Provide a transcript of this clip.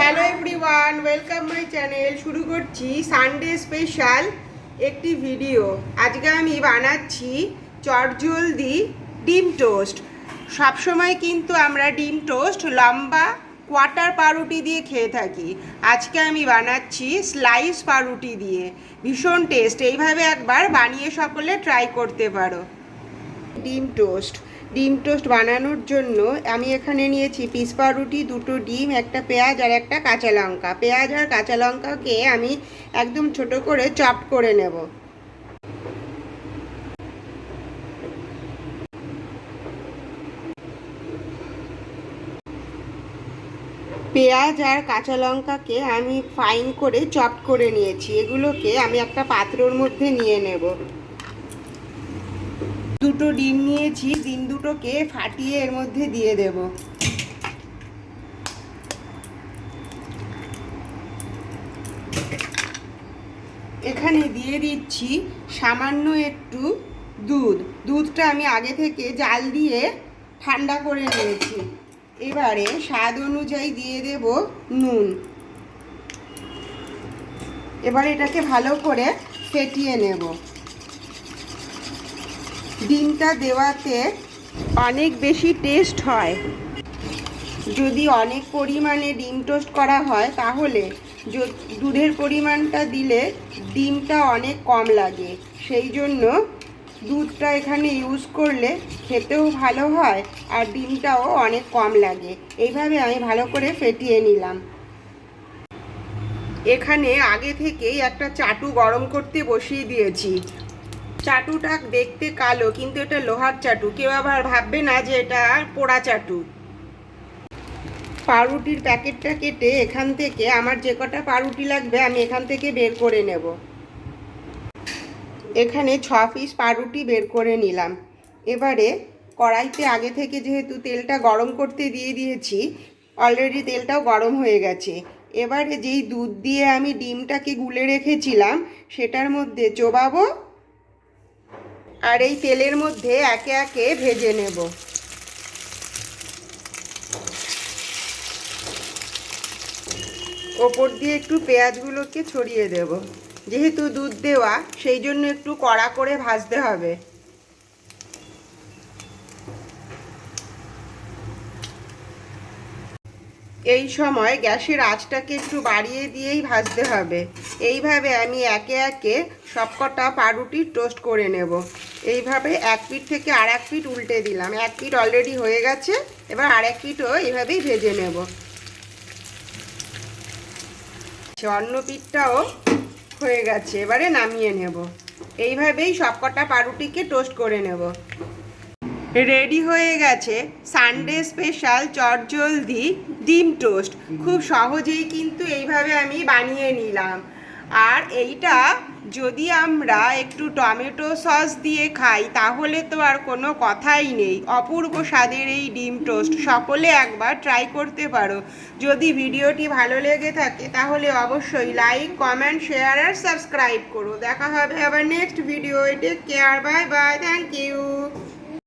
Hello everyone, welcome my channel. শুরু করছি Sunday special একটি ভিডিও। আজকে আমি বানাচ্ছি চটজলদি ডিম টোস্ট। সবসময় কিন্তু আমরা ডিম টোস্ট লম্বা কোয়াটার পাউরুটি দিয়ে খেয়ে থাকি। আজকে আমি বানাচ্ছি স্লাইস পাউরুটি দিয়ে। ভীষণ টেস্ট এইভাবে একবার বানিয়ে সকলে ট্রাই করতে পারো। ডিম টোস্ট। ডিম টোস্ট বানানোর জন্য আমি এখানে নিয়েছি পিস পাউরুটি দুটো ডিম, একটা পেঁয়াজ আর একটা কাঁচা লঙ্কা। পেঁয়াজ আর কাঁচা লঙ্কাকে আমি একদম ছোট করে চপ করে নেব। পেঁয়াজ আর কাঁচা লঙ্কাকে আমি ফাইন করে চপ করে নিয়েছি। এগুলোকে আমি একটা পাত্রর মধ্যে নিয়ে নেব। দুটো ডিম নিয়েছি, ডিম দুটোকে ফাটিয়ে এর মধ্যে দিয়ে দেব। এখানে দিয়ে দিচ্ছি সামান্য একটু দুধ। দুধটা আমি আগে থেকে জাল দিয়ে ঠান্ডা করে নিয়েছি। এবারে স্বাদ অনুযায়ী দিয়ে দেব নুন। এবার এটাকে ভালো করে ফেটিয়ে নেব। ডিমটা দেওয়াতে অনেক বেশি টেস্ট হয়। যদি অনেক পরিমাণে ডিম টোস্ট করা হয়, তাহলে দুধের পরিমাণটা দিলে ডিমটা অনেক কম লাগে। সেই জন্য দুধটা এখানে ইউজ করলে খেতেও ভালো হয় আর ডিমটাও অনেক কম লাগে। এইভাবে আমি ভালো করে ফেটিয়ে নিলাম। এখানে আগে থেকেই একটা চাটু গরম করতে বসিয়ে দিয়েছি। চাটুটা দেখতে কালো, কিন্তু এটা লোহার চাটু। কেউ আবার ভাববে না যে এটা পোড়া চাটু। পাউরুটির প্যাকেটটা কেটে এখান থেকে আমার যে কটা পাউরুটি লাগবে আমি এখান থেকে বের করে নেব। এখানে ছ পিস পাউরুটি বের করে নিলাম। এবারে কড়াইতে আগে থেকে যেহেতু তেলটা গরম করতে দিয়ে দিয়েছি অলরেডি তেলটাও গরম হয়ে গেছে। এবারে যেই দুধ দিয়ে আমি ডিমটাকে গুলে রেখেছিলাম, সেটার মধ্যে চোবাবো আর এই তেলের মধ্যে একে একে ভেজে নেব। ওপর দিয়ে একটু পেঁয়াজগুলোকে ছড়িয়ে দেব। যেহেতু দুধ দেওয়া, সেই জন্য একটু কড়া করে ভাজতে হবে। এই সময় গ্যাসের আঁচটাকে একটু বাড়িয়ে দিয়েই ভাজতে হবে। এইভাবে আমি একে একে সবকটা পাউরুটি টোস্ট করে নেব। এইভাবে এক পিঠ থেকে আর এক পিঠ উল্টে দিলাম। এক পিঠ অলরেডি হয়ে গেছে, এবার আর এক পিঠও এইভাবেই ভেজে নেব। অন্য পিঠটাও হয়ে গেছে, এবারে নামিয়ে নেব। এইভাবেই সবকটা পাউরুটিকে টোস্ট করে নেব। রেডি হয়ে গেছে সানডে স্পেশাল চটজলদি ডিম টোস্ট। খুব সহজেই কিন্তু এইভাবে আমি বানিয়ে নিলাম। আর এইটা যদি আমরা একটু টমেটো সস দিয়ে খাই, তাহলে তো আর কোনো কথাই নেই। অপূর্ব স্বাদের এই ডিম টোস্ট। সকলে একবার ট্রাই করতে পারো। যদি ভিডিওটি ভালো লেগে থাকে, তাহলে অবশ্যই লাইক কমেন্ট শেয়ার আর সাবস্ক্রাইব করো। দেখা হবে আবার next video take care bye bye thank you